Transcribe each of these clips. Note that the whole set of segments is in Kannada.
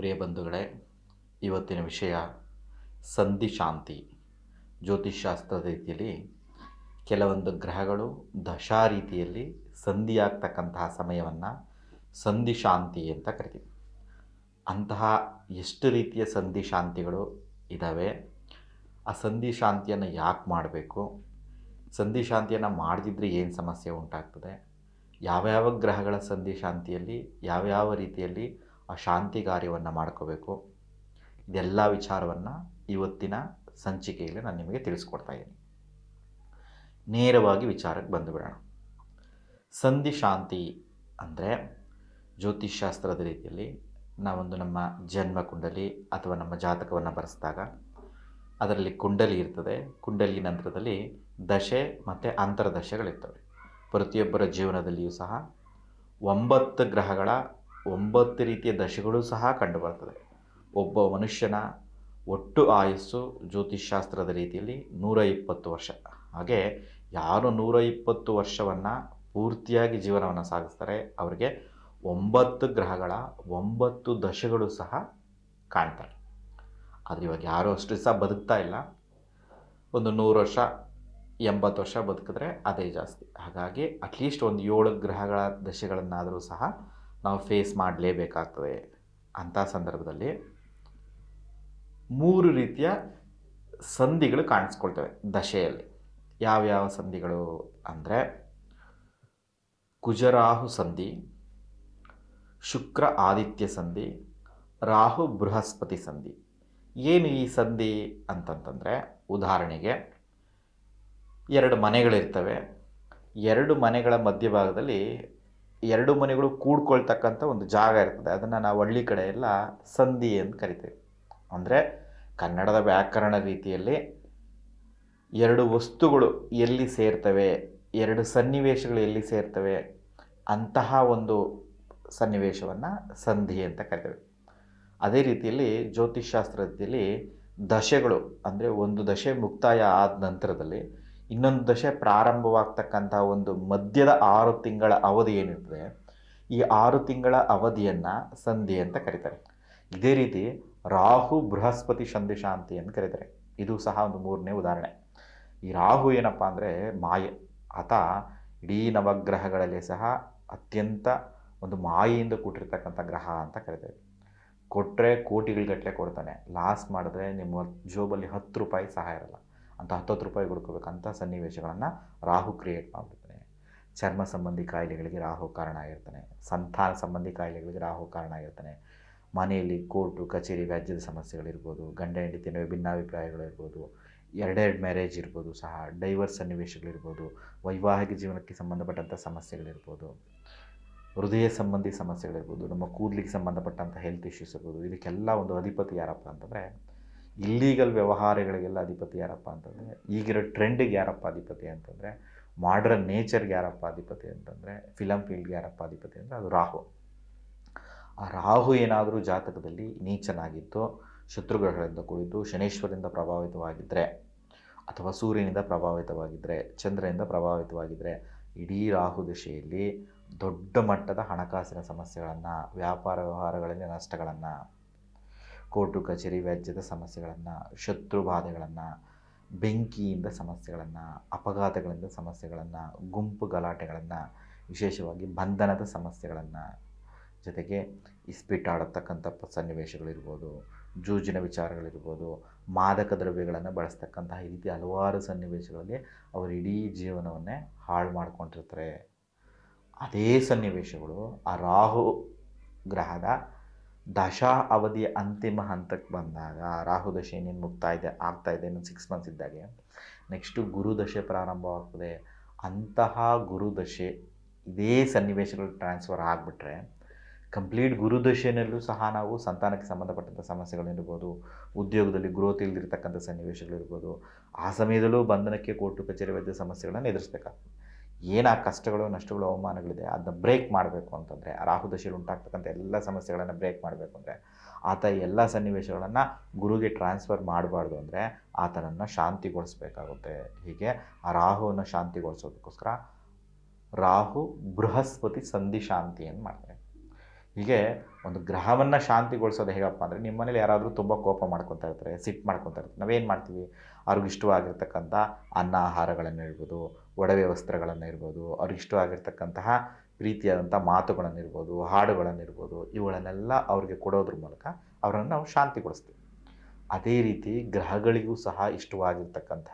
ಪ್ರಿಯ ಬಂಧುಗಳೇ, ಇವತ್ತಿನ ವಿಷಯ ಸಂಧಿ ಶಾಂತಿ. ಜ್ಯೋತಿಷ್ಶಾಸ್ತ್ರದ ರೀತಿಯಲ್ಲಿ ಕೆಲವೊಂದು ಗ್ರಹಗಳು ದಶಾ ರೀತಿಯಲ್ಲಿ ಸಂಧಿಯಾಗ್ತಕ್ಕಂತಹ ಸಮಯವನ್ನು ಸಂಧಿ ಶಾಂತಿ ಅಂತ ಕರಿತೀವಿ. ಅಂತಹ ಎಷ್ಟು ರೀತಿಯ ಸಂಧಿ ಶಾಂತಿಗಳು ಇದ್ದಾವೆ ಆ ಸಂಧಿ ಶಾಂತಿಯನ್ನು ಯಾಕೆ ಮಾಡಬೇಕು? ಸಂಧಿ ಶಾಂತಿಯನ್ನು ಮಾಡದಿದ್ದರೆ ಏನು ಸಮಸ್ಯೆ ಉಂಟಾಗ್ತದೆ? ಯಾವ್ಯಾವ ಗ್ರಹಗಳ ಸಂಧಿ ಶಾಂತಿಯಲ್ಲಿ, ಯಾವ್ಯಾವ ರೀತಿಯಲ್ಲಿ ಆ ಶಾಂತಿ ಕಾರ್ಯವನ್ನು ಮಾಡ್ಕೋಬೇಕು. ಇದೆಲ್ಲ ವಿಚಾರವನ್ನು ಇವತ್ತಿನ ಸಂಚಿಕೆಯಲ್ಲಿ ನಾನು ನಿಮಗೆ ತಿಳಿಸ್ಕೊಡ್ತಾ ಇದ್ದೀನಿ. ನೇರವಾಗಿ ವಿಚಾರಕ್ಕೆ ಬಂದುಬಿಡೋಣ. ಸಂಧಿ ಶಾಂತಿ ಅಂದರೆ ಜ್ಯೋತಿಷ್ಶಾಸ್ತ್ರದ ರೀತಿಯಲ್ಲಿ ನಾವೊಂದು ನಮ್ಮ ಜನ್ಮ ಕುಂಡಲಿ ಅಥವಾ ನಮ್ಮ ಜಾತಕವನ್ನು ಬರೆಸಿದಾಗ ಅದರಲ್ಲಿ ಕುಂಡಲಿ ಇರ್ತದೆ. ಕುಂಡಲಿ ನಂತರದಲ್ಲಿ ದಶೆ ಮತ್ತು ಅಂತರದಶೆಗಳಿರ್ತವೆ. ಪ್ರತಿಯೊಬ್ಬರ ಜೀವನದಲ್ಲಿಯೂ ಸಹ ಒಂಬತ್ತು ಗ್ರಹಗಳ ಒಂಬತ್ತು ರೀತಿಯ ದಶೆಗಳು ಸಹ ಕಂಡುಬರ್ತದೆ. ಒಬ್ಬ ಮನುಷ್ಯನ ಒಟ್ಟು ಆಯಸ್ಸು ಜ್ಯೋತಿಷ್ಶಾಸ್ತ್ರದ ರೀತಿಯಲ್ಲಿ ನೂರ ಇಪ್ಪತ್ತು ವರ್ಷ. ಹಾಗೆ ಯಾರು ನೂರ ಇಪ್ಪತ್ತು ವರ್ಷವನ್ನು ಪೂರ್ತಿಯಾಗಿ ಜೀವನವನ್ನು ಸಾಗಿಸ್ತಾರೆ ಅವರಿಗೆ ಒಂಬತ್ತು ಗ್ರಹಗಳ ಒಂಬತ್ತು ದಶೆಗಳು ಸಹ ಕಾಣ್ತಾರೆ ಆದರೆ ಇವಾಗ ಯಾರೂ ಅಷ್ಟು ಸಹ ಬದುಕ್ತಾ ಇಲ್ಲ. ಒಂದು ನೂರು ವರ್ಷ, ಎಂಬತ್ತು ವರ್ಷ ಬದುಕಿದ್ರೆ ಅದೇ ಜಾಸ್ತಿ. ಹಾಗಾಗಿ ಅಟ್ಲೀಸ್ಟ್ ಒಂದು ಏಳು ಗ್ರಹಗಳ ದಶೆಗಳನ್ನಾದರೂ ಸಹ ನಾವು ಫೇಸ್ ಮಾಡಲೇಬೇಕಾಗ್ತದೆ ಅಂಥ ಸಂದರ್ಭದಲ್ಲಿ ಮೂರು ರೀತಿಯ ಸಂಧಿಗಳು ಕಾಣಿಸ್ಕೊಳ್ತವೆ ದಶೆಯಲ್ಲಿ. ಯಾವ್ಯಾವ ಸಂಧಿಗಳು ಅಂದರೆ ಕುಜರಾಹು ಸಂಧಿ, ಶುಕ್ರ ಆದಿತ್ಯ ಸಂಧಿ, ರಾಹು ಬೃಹಸ್ಪತಿ ಸಂಧಿ. ಏನು ಈ ಸಂಧಿ ಅಂತಂತಂದರೆ ಉದಾಹರಣೆಗೆ ಎರಡು ಮನೆಗಳಿರ್ತವೆ. ಎರಡು ಮನೆಗಳ ಮಧ್ಯಭಾಗದಲ್ಲಿ ಎರಡು ಮನೆಗಳು ಕೂಡ್ಕೊಳ್ತಕ್ಕಂಥ ಒಂದು ಜಾಗ ಇರ್ತದೆ. ಅದನ್ನು ನಾವು ಹಳ್ಳಿ ಕಡೆ ಎಲ್ಲ ಸಂಧಿ ಅಂತ ಕರಿತೀವಿ. ಅಂದರೆ ಕನ್ನಡದ ವ್ಯಾಕರಣ ರೀತಿಯಲ್ಲಿ ಎರಡು ವಸ್ತುಗಳು ಎಲ್ಲಿ ಸೇರ್ತವೆ, ಎರಡು ಸನ್ನಿವೇಶಗಳು ಎಲ್ಲಿ ಸೇರ್ತವೆ, ಅಂತಹ ಒಂದು ಸನ್ನಿವೇಶವನ್ನು ಸಂಧಿ ಅಂತ ಕರಿತೇವೆ. ಅದೇ ರೀತಿಯಲ್ಲಿ ಜ್ಯೋತಿಷ್ಶಾಸ್ತ್ರ ರೀತಿಯಲ್ಲಿ ದಶೆಗಳು, ಅಂದರೆ ಒಂದು ದಶೆ ಮುಕ್ತಾಯ ಆದ ನಂತರದಲ್ಲಿ ಇನ್ನೊಂದು ದಶೆ ಪ್ರಾರಂಭವಾಗ್ತಕ್ಕಂಥ ಒಂದು ಮಧ್ಯದ ಆರು ತಿಂಗಳ ಅವಧಿ ಏನಿರ್ತದೆ, ಈ ಆರು ತಿಂಗಳ ಅವಧಿಯನ್ನು ಸಂಧಿ ಅಂತ ಕರೀತಾರೆ. ಇದೇ ರೀತಿ ರಾಹು ಬೃಹಸ್ಪತಿ ಸಂಧಿ ಶಾಂತಿ ಅಂತ ಕರೀತಾರೆ. ಇದು ಸಹ ಒಂದು ಮೂರನೇ ಉದಾಹರಣೆ. ಈ ರಾಹು ಏನಪ್ಪ ಅಂದರೆ ಮಾಯೆ. ಆತ ಇಡೀ ನವಗ್ರಹಗಳಲ್ಲಿ ಸಹ ಅತ್ಯಂತ ಒಂದು ಮಾಯೆಯಿಂದ ಕೂಟಿರ್ತಕ್ಕಂಥ ಗ್ರಹ ಅಂತ ಕರಿತೇವೆ ಕೊಟ್ಟರೆ ಕೋಟಿಗಳುಗಟ್ಟಲೆ ಕೊಡ್ತಾನೆ. ಲಾಸ್ ಮಾಡಿದ್ರೆ ನಿಮ್ಮ ಜೋಬಲ್ಲಿ ಹತ್ತು ರೂಪಾಯಿ ಸಹ ಇರಲ್ಲ. ಅಂತ ಹತ್ತತ್ತು ರೂಪಾಯಿ ಹುಡ್ಕೋಬೇಕಂತ ಸನ್ನಿವೇಶಗಳನ್ನು ರಾಹು ಕ್ರಿಯೇಟ್ ಮಾಡಿಬಿಡ್ತಾನೆ. ಚರ್ಮ ಸಂಬಂಧಿ ಕಾಯಿಲೆಗಳಿಗೆ ರಾಹು ಕಾರಣ ಆಗಿರ್ತಾನೆ. ಸಂತಾನ ಸಂಬಂಧಿ ಕಾಯಿಲೆಗಳಿಗೆ ರಾಹು ಕಾರಣ ಆಗಿರ್ತಾನೆ. ಮನೆಯಲ್ಲಿ ಕೋರ್ಟು, ಕಚೇರಿ, ವ್ಯಾಜ್ಯದ ಸಮಸ್ಯೆಗಳಿರ್ಬೋದು, ಗಂಡ, ಹೆಂಡತಿ ನಡುವೆ ಭಿನ್ನಾಭಿಪ್ರಾಯಗಳಿರ್ಬೋದು ಎರಡೆರಡು ಮ್ಯಾರೇಜ್ ಇರ್ಬೋದು ಸಹ ಡೈವರ್ಸ್ ಸನ್ನಿವೇಶಗಳಿರ್ಬೋದು, ವೈವಾಹಿಕ ಜೀವನಕ್ಕೆ ಸಂಬಂಧಪಟ್ಟಂಥ ಸಮಸ್ಯೆಗಳಿರ್ಬೋದು, ಹೃದಯ ಸಂಬಂಧಿ ಸಮಸ್ಯೆಗಳಿರ್ಬೋದು, ನಮ್ಮ ಕೂದಲಿಗೆ ಸಂಬಂಧಪಟ್ಟಂಥ ಹೆಲ್ತ್ ಇಶ್ಯೂಸ್ ಇರ್ಬೋದು, ಇದಕ್ಕೆಲ್ಲ ಒಂದು ಅಧಿಪತಿ ಯಾರಪ್ಪ ಅಂತಂದರೆ ಇಲ್ಲೀಗಲ್ ವ್ಯವಹಾರಗಳಿಗೆಲ್ಲ ಅಧಿಪತಿ ಯಾರಪ್ಪ ಅಂತಂದರೆ, ಈಗಿರೋ ಟ್ರೆಂಡಿಗೆ ಯಾರಪ್ಪ ಅಧಿಪತಿ ಅಂತಂದರೆ ಮಾಡ್ರನ್ ನೇಚರ್ಗೆ ಯಾರಪ್ಪ ಅಧಿಪತಿ ಅಂತಂದರೆ ಫಿಲಮ್ ಫೀಲ್ಡ್ಗೆ ಯಾರಪ್ಪ ಅಧಿಪತಿ ಅಂದರೆ ಅದು ರಾಹು. ಆ ರಾಹು ಏನಾದರೂ ಜಾತಕದಲ್ಲಿ ನೀಚನಾಗಿತ್ತು, ಶತ್ರುಗ್ರಹಗಳಿಂದ ಕೂಡಿದ್ದು, ಶನೇಶ್ವರಿಂದ ಪ್ರಭಾವಿತವಾಗಿದ್ದರೆ ಅಥವಾ ಸೂರ್ಯನಿಂದ ಪ್ರಭಾವಿತವಾಗಿದ್ದರೆ ಚಂದ್ರನಿಂದ ಪ್ರಭಾವಿತವಾಗಿದ್ದರೆ ಇಡೀ ರಾಹು ದಶೆಯಲ್ಲಿ ದೊಡ್ಡ ಮಟ್ಟದ ಹಣಕಾಸಿನ ಸಮಸ್ಯೆಗಳನ್ನು, ವ್ಯಾಪಾರ ವ್ಯವಹಾರಗಳಲ್ಲಿ ನಷ್ಟಗಳನ್ನು ಕೋರ್ಟು ಕಚೇರಿ ವ್ಯಾಜ್ಯದ ಸಮಸ್ಯೆಗಳನ್ನು, ಶತ್ರು ಬಾಧೆಗಳನ್ನು, ಬೆಂಕಿಯಿಂದ ಸಮಸ್ಯೆಗಳನ್ನು, ಅಪಘಾತಗಳಿಂದ ಸಮಸ್ಯೆಗಳನ್ನು, ಗುಂಪು ಗಲಾಟೆಗಳನ್ನು, ವಿಶೇಷವಾಗಿ ಬಂಧನದ ಸಮಸ್ಯೆಗಳನ್ನು ಜೊತೆಗೆ ಇಸ್ಪಿಟ್ ಆಡತಕ್ಕಂಥ ಸನ್ನಿವೇಶಗಳಿರ್ಬೋದು, ಜೂಜಿನ ವಿಚಾರಗಳಿರ್ಬೋದು, ಮಾದಕ ದ್ರವ್ಯಗಳನ್ನು ಬಳಸ್ತಕ್ಕಂತಹ ಈ ರೀತಿ ಹಲವಾರು ಸನ್ನಿವೇಶಗಳಲ್ಲಿ ಅವರು ಇಡೀ ಜೀವನವನ್ನೇ ಹಾಳು ಮಾಡ್ಕೊಂಡಿರ್ತಾರೆ. ಅದೇ ಸನ್ನಿವೇಶಗಳು ಆ ರಾಹು ಗ್ರಹದ ದಶಾ ಅವಧಿಯ ಅಂತಿಮ ಹಂತಕ್ಕೆ ಬಂದಾಗ ರಾಹು ದಶೆ ಇನ್ನೇನು ಮುಗ್ತಾ ಇದೆ ಆಗ್ತಾ ಇದೆ ಇನ್ನೊಂದು ಸಿಕ್ಸ್ ಮಂತ್ಸ್ ಇದ್ದಾಗೆ. ನೆಕ್ಸ್ಟು ಗುರುದಶೆ ಪ್ರಾರಂಭವಾಗ್ತದೆ. ಅಂತಹ ಗುರುದಶೆ ಇದೇ ಸನ್ನಿವೇಶಗಳು ಟ್ರಾನ್ಸ್ಫರ್ ಆಗಿಬಿಟ್ರೆ ಕಂಪ್ಲೀಟ್ ಗುರುದಶೆಯಲ್ಲೂ ಸಹ ನಾವು ಸಂತಾನಕ್ಕೆ ಸಂಬಂಧಪಟ್ಟಂಥ ಸಮಸ್ಯೆಗಳಿರ್ಬೋದು ಉದ್ಯೋಗದಲ್ಲಿ ಗ್ರೋತ್ ಇಲ್ದಿರ್ತಕ್ಕಂಥ ಸನ್ನಿವೇಶಗಳಿರ್ಬೋದು ಆ ಸಮಯದಲ್ಲೂ ಬಂಧನಕ್ಕೆ, ಕೋರ್ಟು, ಕಚೇರಿ, ವೈದ್ಯ ಸಮಸ್ಯೆಗಳನ್ನು ಎದುರಿಸಬೇಕಾಗ್ತದೆ. ಏನು ಕಷ್ಟಗಳು, ನಷ್ಟಗಳು, ಅವಮಾನಗಳಿದೆ ಅದನ್ನ ಬ್ರೇಕ್ ಮಾಡಬೇಕು ಅಂತಂದರೆ ರಾಹು ದಶೆಯಲ್ಲಿ ಉಂಟಾಗ್ತಕ್ಕಂಥ ಎಲ್ಲ ಸಮಸ್ಯೆಗಳನ್ನು ಬ್ರೇಕ್ ಮಾಡಬೇಕು ಅಂದರೆ, ಆತ ಎಲ್ಲ ಸನ್ನಿವೇಶಗಳನ್ನು ಗುರುಗೆ ಟ್ರಾನ್ಸ್ಫರ್ ಮಾಡಬಾರ್ದು ಅಂದರೆ, ಆತನನ್ನು ಶಾಂತಿಗೊಳಿಸ್ಬೇಕಾಗುತ್ತೆ. ಹೀಗೆ ಆ ರಾಹುವನ್ನು ಶಾಂತಿಗೊಳಿಸೋದಕ್ಕೋಸ್ಕರ ರಾಹು ಬೃಹಸ್ಪತಿ ಸಂಧಿ ಶಾಂತಿಯನ್ನು ಮಾಡ್ತಾರೆ ಹೀಗೆ ಒಂದು ಗ್ರಹವನ್ನು ಶಾಂತಿಗೊಳಿಸೋದು ಹೇಗಪ್ಪ ಅಂದರೆ ನಿಮ್ಮ ಮನೇಲಿ ಯಾರಾದರೂ ತುಂಬ ಕೋಪ ಮಾಡ್ಕೊತಾ ಇರ್ತಾರೆ ಸಿಟ್ಟು ಮಾಡ್ಕೊತಾ ಇರ್ತಾರೆ. ನಾವೇನು ಮಾಡ್ತೀವಿ? ಅವ್ರಿಗೆ ಇಷ್ಟವಾಗಿರ್ತಕ್ಕಂಥ ಅನ್ನ ಆಹಾರಗಳನ್ನು ಇರ್ಬೋದು, ಒಡವೆ ವಸ್ತ್ರಗಳನ್ನು ಇರ್ಬೋದು, ಅವ್ರಿಗೆ ಇಷ್ಟವಾಗಿರ್ತಕ್ಕಂತಹ ಪ್ರೀತಿಯಾದಂಥ ಹಾಡುಗಳನ್ನು ಇರ್ಬೋದು, ಇವುಗಳನ್ನೆಲ್ಲ ಅವ್ರಿಗೆ ಕೊಡೋದ್ರ ಮೂಲಕ ಅವರನ್ನು ನಾವು ಶಾಂತಿಗೊಳಿಸ್ತೀವಿ. ಅದೇ ರೀತಿ ಗ್ರಹಗಳಿಗೂ ಸಹ ಇಷ್ಟವಾಗಿರ್ತಕ್ಕಂಥ,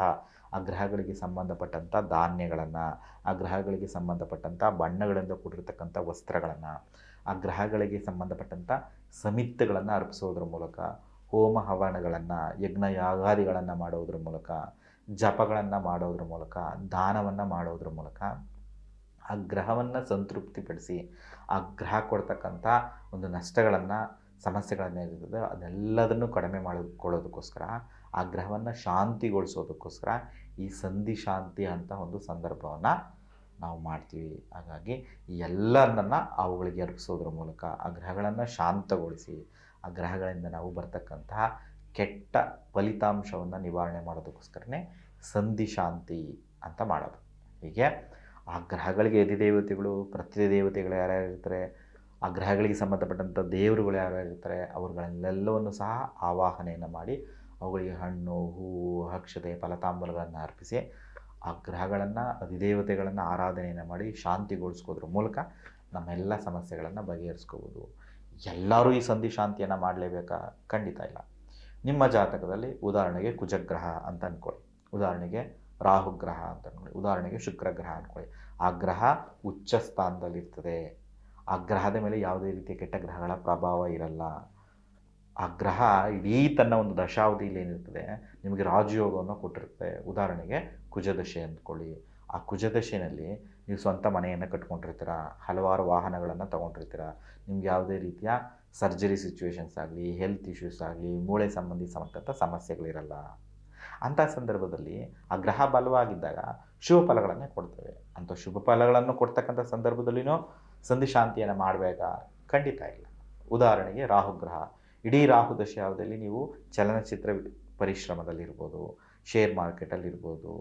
ಆ ಗ್ರಹಗಳಿಗೆ ಸಂಬಂಧಪಟ್ಟಂಥ ಧಾನ್ಯಗಳನ್ನು, ಆ ಗ್ರಹಗಳಿಗೆ ಸಂಬಂಧಪಟ್ಟಂಥ ಬಣ್ಣಗಳಿಂದ ಕೂಡಿರ್ತಕ್ಕಂಥ ವಸ್ತ್ರಗಳನ್ನು ಆ ಗ್ರಹಗಳಿಗೆ ಸಂಬಂಧಪಟ್ಟಂಥ ಸಮಿತಿಗಳನ್ನು ಅರ್ಪಿಸೋದ್ರ ಮೂಲಕ, ಹೋಮ ಹವನಗಳನ್ನು, ಯಜ್ಞ ಯಾಗಾದಿಗಳನ್ನು ಮಾಡೋದ್ರ ಮೂಲಕ, ಜಪಗಳನ್ನು ಮಾಡೋದ್ರ ಮೂಲಕ, ದಾನವನ್ನು ಮಾಡೋದ್ರ ಮೂಲಕ ಆ ಗ್ರಹವನ್ನು ಸಂತೃಪ್ತಿಪಡಿಸಿ, ಆ ಗ್ರಹ ಕೊಡ್ತಕ್ಕಂಥ ಒಂದು ನಷ್ಟಗಳನ್ನು, ಸಮಸ್ಯೆಗಳನ್ನು ಏನಿರ್ತದೆ ಅದೆಲ್ಲದನ್ನು ಕಡಿಮೆ ಮಾಡಿಕೊಳ್ಳೋದಕ್ಕೋಸ್ಕರ, ಆ ಗ್ರಹವನ್ನು ಶಾಂತಿಗೊಳಿಸೋದಕ್ಕೋಸ್ಕರ ಈ ಸಂಧಿ ಶಾಂತಿ ಅಂತ ಒಂದು ಸಂದರ್ಭವನ್ನು ನಾವು ಮಾಡ್ತೀವಿ. ಹಾಗಾಗಿ ಈ ಎಲ್ಲರನ್ನ ಅವುಗಳಿಗೆ ಅರ್ಪಿಸೋದ್ರ ಮೂಲಕ ಆ ಗ್ರಹಗಳನ್ನು ಶಾಂತಗೊಳಿಸಿ, ಆ ಗ್ರಹಗಳಿಂದ ನಾವು ಬರ್ತಕ್ಕಂತಹ ಕೆಟ್ಟ ಫಲಿತಾಂಶವನ್ನು ನಿವಾರಣೆ ಮಾಡೋದಕ್ಕೋಸ್ಕರನೇ ಸಂಧಿ ಶಾಂತಿ ಅಂತ ಮಾಡೋದು. ಹೀಗೆ ಆ ಗ್ರಹಗಳಿಗೆ ಅಧಿದೇವತೆಗಳು ಪ್ರತಿ ದೇವತೆಗಳು ಯಾರ್ಯಾರಿರ್ತಾರೆ ಆ ಗ್ರಹಗಳಿಗೆ ಸಂಬಂಧಪಟ್ಟಂಥ ದೇವರುಗಳು ಯಾರ್ಯಾರಿರ್ತಾರೆ ಅವ್ರುಗಳನ್ನೆಲ್ಲವನ್ನು ಸಹ ಆವಾಹನೆಯನ್ನು ಮಾಡಿ ಅವುಗಳಿಗೆ ಹಣ್ಣು, ಹೂವು ಅಕ್ಷತೆ ಫಲತಾಂಬಲಗಳನ್ನು ಅರ್ಪಿಸಿ ಆ ಗ್ರಹಗಳನ್ನು ಅಧಿದೇವತೆಗಳನ್ನು ಆರಾಧನೆಯನ್ನು ಮಾಡಿ ಶಾಂತಿಗೊಳಿಸ್ಕೋದ್ರ ಮೂಲಕ ನಮ್ಮೆಲ್ಲ ಸಮಸ್ಯೆಗಳನ್ನು ಬಗೆಹರಿಸ್ಕೋಬೋದು. ಎಲ್ಲರೂ ಈ ಸಂಧಿ ಶಾಂತಿಯನ್ನು ಮಾಡಲೇಬೇಕಾ? ಖಂಡಿತ ಇಲ್ಲ. ನಿಮ್ಮ ಜಾತಕದಲ್ಲಿ ಉದಾಹರಣೆಗೆ ಕುಜಗ್ರಹ ಅಂತ ಅಂದ್ಕೊಳ್ಳಿ ಉದಾಹರಣೆಗೆ ರಾಹು ಗ್ರಹ ಅಂತ ಅಂದ್ಕೊಳ್ಳಿ ಉದಾಹರಣೆಗೆ ಶುಕ್ರ ಗ್ರಹ ಅಂದ್ಕೊಳ್ಳಿ ಆ ಗ್ರಹ ಉಚ್ಚ ಸ್ಥಾನದಲ್ಲಿರ್ತದೆ. ಆ ಗ್ರಹದ ಮೇಲೆ ಯಾವುದೇ ರೀತಿಯ ಕೆಟ್ಟ ಗ್ರಹಗಳ ಪ್ರಭಾವ ಇರಲ್ಲ. ಆ ಗ್ರಹ ಇಡೀ ತನ್ನ ಒಂದು ದಶಾವಧಿಯಲ್ಲಿ ಏನಿರ್ತದೆ ನಿಮಗೆ ರಾಜಯೋಗವನ್ನು ಕೊಟ್ಟಿರುತ್ತೆ. ಉದಾಹರಣೆಗೆ ಕುಜದಶೆ ಅಂದ್ಕೊಳ್ಳಿ. ಆ ಕುಜದಶೆಯಲ್ಲಿ ನೀವು ಸ್ವಂತ ಮನೆಯನ್ನು ಕಟ್ಕೊಂಡಿರ್ತೀರ, ಹಲವಾರು ವಾಹನಗಳನ್ನು ತೊಗೊಂಡಿರ್ತೀರ, ನಿಮ್ಗೆ ಯಾವುದೇ ರೀತಿಯ ಸರ್ಜರಿ ಸಿಚುವೇಷನ್ಸ್ ಆಗಲಿ ಹೆಲ್ತ್ ಇಶ್ಯೂಸ್ ಆಗಲಿ, ಮೂಳೆ ಸಂಬಂಧಿ ಸಂಬಂಧಂಥ ಸಮಸ್ಯೆಗಳಿರಲ್ಲ. ಅಂಥ ಸಂದರ್ಭದಲ್ಲಿ ಆ ಗ್ರಹ ಬಲವಾಗಿದ್ದಾಗ ಶುಭ ಫಲಗಳನ್ನೇ ಕೊಡ್ತೇವೆ. ಅಂಥ ಶುಭ ಫಲಗಳನ್ನು ಕೊಡ್ತಕ್ಕಂಥ ಸಂದರ್ಭದಲ್ಲಿನೂ ಸಂಧಿಶಾಂತಿಯನ್ನು ಮಾಡಬೇಕ ಖಂಡಿತ ಇಲ್ಲ. ಉದಾಹರಣೆಗೆ ರಾಹುಗ್ರಹ ಇಡೀ ರಾಹು ದಶಾವಧಿಯಲ್ಲಿ ನೀವು ಚಲನಚಿತ್ರ ಪರಿಶ್ರಮದಲ್ಲಿರ್ಬೋದು ಶೇರ್ ಮಾರ್ಕೆಟಲ್ಲಿರ್ಬೋದು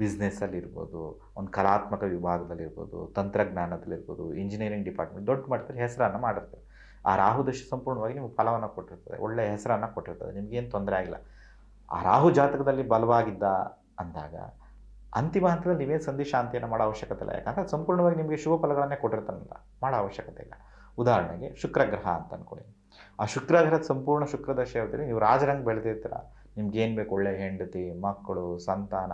ಬಿಸ್ನೆಸ್ಸಲ್ಲಿರ್ಬೋದು ಒಂದು ಕಲಾತ್ಮಕ ವಿಭಾಗದಲ್ಲಿರ್ಬೋದು, ತಂತ್ರಜ್ಞಾನದಲ್ಲಿರ್ಬೋದು ಇಂಜಿನಿಯರಿಂಗ್ ಡಿಪಾರ್ಟ್ಮೆಂಟ್ ದೊಡ್ಡ ಮಟ್ಟದಲ್ಲಿ ಹೆಸರನ್ನು ಮಾಡಿರ್ತಾರೆ ಆ ರಾಹು ದಶೆ ಸಂಪೂರ್ಣವಾಗಿ ನಿಮಗೆ ಫಲವನ್ನು ಕೊಟ್ಟಿರ್ತದೆ ಒಳ್ಳೆಯ ಹೆಸರನ್ನು ಕೊಟ್ಟಿರ್ತದೆ ನಿಮಗೇನು ತೊಂದರೆ ಆಗಿಲ್ಲ. ಆ ರಾಹು ಜಾತಕದಲ್ಲಿ ಬಲವಾಗಿದ್ದ ಅಂದಾಗ, ಅಂತಿಮ ಹಂತದಲ್ಲಿ ನೀವೇನು ಸಂಧಿ ಶಾಂತಿಯನ್ನು ಮಾಡೋ ಅವಶ್ಯಕತೆ ಇಲ್ಲ. ಯಾಕಂದರೆ ಸಂಪೂರ್ಣವಾಗಿ ನಿಮಗೆ ಶುಭ ಫಲಗಳನ್ನೇ ಕೊಟ್ಟಿರ್ತಾನಲ್ಲ, ಮಾಡೋ ಅವಶ್ಯಕತೆ ಇಲ್ಲ. ಉದಾಹರಣೆಗೆ ಶುಕ್ರಗ್ರಹ ಅಂತ ಅಂದ್ಕೊಳ್ಳಿ ಆ ಶುಕ್ರಗ್ರಹದ ಸಂಪೂರ್ಣ ಶುಕ್ರದಶೆ ಹೇಳ್ತೀರಿ ನೀವು ರಾಜರಂಗೆ ಬೆಳೆದಿರ್ತೀರ. ನಿಮ್ಗೆ ಏನು ಬೇಕು? ಒಳ್ಳೆಯ ಹೆಂಡತಿ, ಮಕ್ಕಳು, ಸಂತಾನ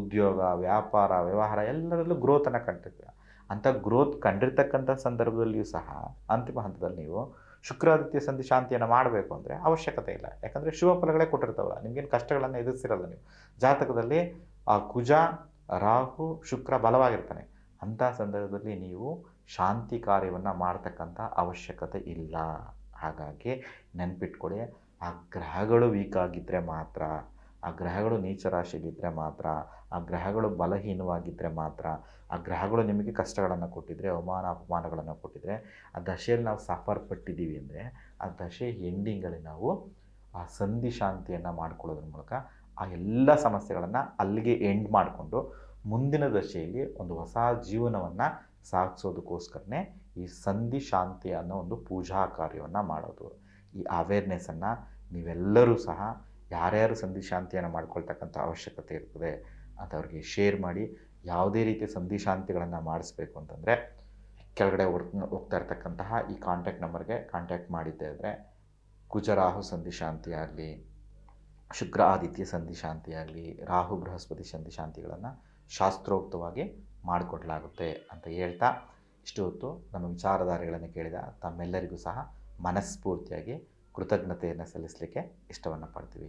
ಉದ್ಯೋಗ, ವ್ಯಾಪಾರ, ವ್ಯವಹಾರ ಎಲ್ಲರಲ್ಲೂ ಗ್ರೋತನ್ನು ಕಂಡಿರ್ತೀರ ಅಂಥ ಗ್ರೋತ್ ಕಂಡಿರ್ತಕ್ಕಂಥ ಸಂದರ್ಭದಲ್ಲಿಯೂ ಸಹ ಅಂತಿಮ ಹಂತದಲ್ಲಿ ನೀವು ಶುಕ್ರಾದಿತ್ಯ ಸಂಧಿ ಶಾಂತಿಯನ್ನು ಮಾಡಬೇಕು ಅಂದರೆ ಅವಶ್ಯಕತೆ ಇಲ್ಲ. ಯಾಕಂದರೆ ಶುಭ ಫಲಗಳೇ ಕೊಟ್ಟಿರ್ತಾವಲ್ಲ, ನಿಮಗೇನು ಕಷ್ಟಗಳನ್ನು ಎದುರಿಸಿರಲ್ಲ ನೀವು. ಜಾತಕದಲ್ಲಿ ಆ ಕುಜ, ರಾಹು, ಶುಕ್ರ ಬಲವಾಗಿರ್ತಾನೆ. ಅಂಥ ಸಂದರ್ಭದಲ್ಲಿ ನೀವು ಶಾಂತಿ ಕಾರ್ಯವನ್ನು ಮಾಡ್ತಕ್ಕಂಥ ಅವಶ್ಯಕತೆ ಇಲ್ಲ. ಹಾಗಾಗಿ ನೆನ್ಪಿಟ್ಕೊಳ್ಳಿ, ಆ ಗ್ರಹಗಳು ವೀಕ್ ಆಗಿದ್ದರೆ ಮಾತ್ರ, ಆ ಗ್ರಹಗಳು ನೀಚ ಮಾತ್ರ ಆ ಗ್ರಹಗಳು ಬಲಹೀನವಾಗಿದ್ದರೆ ಮಾತ್ರ, ಆ ಗ್ರಹಗಳು ನಿಮಗೆ ಕಷ್ಟಗಳನ್ನು ಕೊಟ್ಟಿದ್ದರೆ ಅವಮಾನ ಅಪಮಾನಗಳನ್ನು ಕೊಟ್ಟಿದ್ದರೆ ಆ ದಶೆಯಲ್ಲಿ ನಾವು ಸಫರ್ ಪಟ್ಟಿದ್ದೀವಿ ಅಂದರೆ, ಆ ದಶೆ ಎಂಡಿಂಗಲ್ಲಿ ನಾವು ಆ ಸಂಧಿ ಶಾಂತಿಯನ್ನು ಮಾಡ್ಕೊಳ್ಳೋದ್ರ ಮೂಲಕ ಆ ಎಲ್ಲ ಸಮಸ್ಯೆಗಳನ್ನು ಅಲ್ಲಿಗೆ ಎಂಡ್ ಮಾಡಿಕೊಂಡು ಮುಂದಿನ ದಶೆಯಲ್ಲಿ ಒಂದು ಹೊಸ ಜೀವನವನ್ನು ಸಾಗಿಸೋದಕ್ಕೋಸ್ಕರನೇ ಈ ಸಂಧಿ ಶಾಂತಿ ಅನ್ನೋ ಒಂದು ಪೂಜಾ ಕಾರ್ಯವನ್ನು ಮಾಡೋದು. ಈ ಅವೇರ್ನೆಸ್ಸನ್ನು ನೀವೆಲ್ಲರೂ ಸಹ ಯಾರ್ಯಾರು ಸಂಧಿ ಶಾಂತಿಯನ್ನು ಮಾಡ್ಕೊಳ್ತಕ್ಕಂಥ ಅವಶ್ಯಕತೆ ಇರ್ತದೆ ಅಂಥವ್ರಿಗೆ ಶೇರ್ ಮಾಡಿ ಯಾವುದೇ ರೀತಿಯ ಸಂಧಿ ಶಾಂತಿಗಳನ್ನು ಮಾಡಿಸ್ಬೇಕು ಅಂತಂದರೆ ಕೆಳಗಡೆ ಹೋಗ್ತಾ ಇರ್ತಕ್ಕಂತಹ ಈ ಕಾಂಟ್ಯಾಕ್ಟ್ ನಂಬರ್ಗೆ ಕಾಂಟ್ಯಾಕ್ಟ್ ಮಾಡಿದ್ದೆ ಅಂದರೆ ಕುಜರಾಹು ಸಂಧಿ ಶಾಂತಿ ಆಗಲಿ ಶುಕ್ರ ಆದಿತ್ಯ ಸಂಧಿ ಶಾಂತಿ ಆಗಲಿ ರಾಹು ಬೃಹಸ್ಪತಿ ಸಂಧಿ ಶಾಂತಿಗಳನ್ನು ಶಾಸ್ತ್ರೋಕ್ತವಾಗಿ ಮಾಡಿಕೊಡ್ಲಾಗುತ್ತೆ ಅಂತ ಹೇಳ್ತಾ ಇಷ್ಟು ಹೊತ್ತು ನಮ್ಮ ವಿಚಾರಧಾರೆಗಳನ್ನು ಕೇಳಿದ ತಮ್ಮೆಲ್ಲರಿಗೂ ಸಹ ಮನಸ್ಫೂರ್ತಿಯಾಗಿ ಕೃತಜ್ಞತೆಯನ್ನು ಸಲ್ಲಿಸಲಿಕ್ಕೆ ಇಷ್ಟವನ್ನು ಪಡ್ತೀವಿ.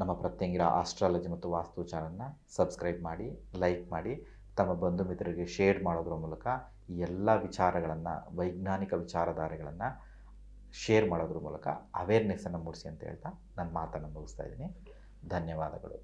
ನಮ್ಮ ಪ್ರತ್ಯಂಗಿರ ಆಸ್ಟ್ರಾಲಜಿ ಮತ್ತು ವಾಸ್ತು ಚಾನಲ್ನ ಸಬ್ಸ್ಕ್ರೈಬ್ ಮಾಡಿ ಲೈಕ್ ಮಾಡಿ, ತಮ್ಮ ಬಂಧು ಮಿತ್ರರಿಗೆ ಶೇರ್ ಮಾಡೋದ್ರ ಮೂಲಕ ಈ ಎಲ್ಲ ವಿಚಾರಗಳನ್ನು, ವೈಜ್ಞಾನಿಕ ವಿಚಾರಧಾರೆಗಳನ್ನು ಶೇರ್ ಮಾಡೋದ್ರ ಮೂಲಕ ಅವೇರ್ನೆಸ್ಸನ್ನು ಮೂಡಿಸಿ ಅಂತ ಹೇಳ್ತಾ ನನ್ನ ಮಾತನ್ನು ಮುಗಿಸ್ತಾ ಇದ್ದೀನಿ. ಧನ್ಯವಾದಗಳು.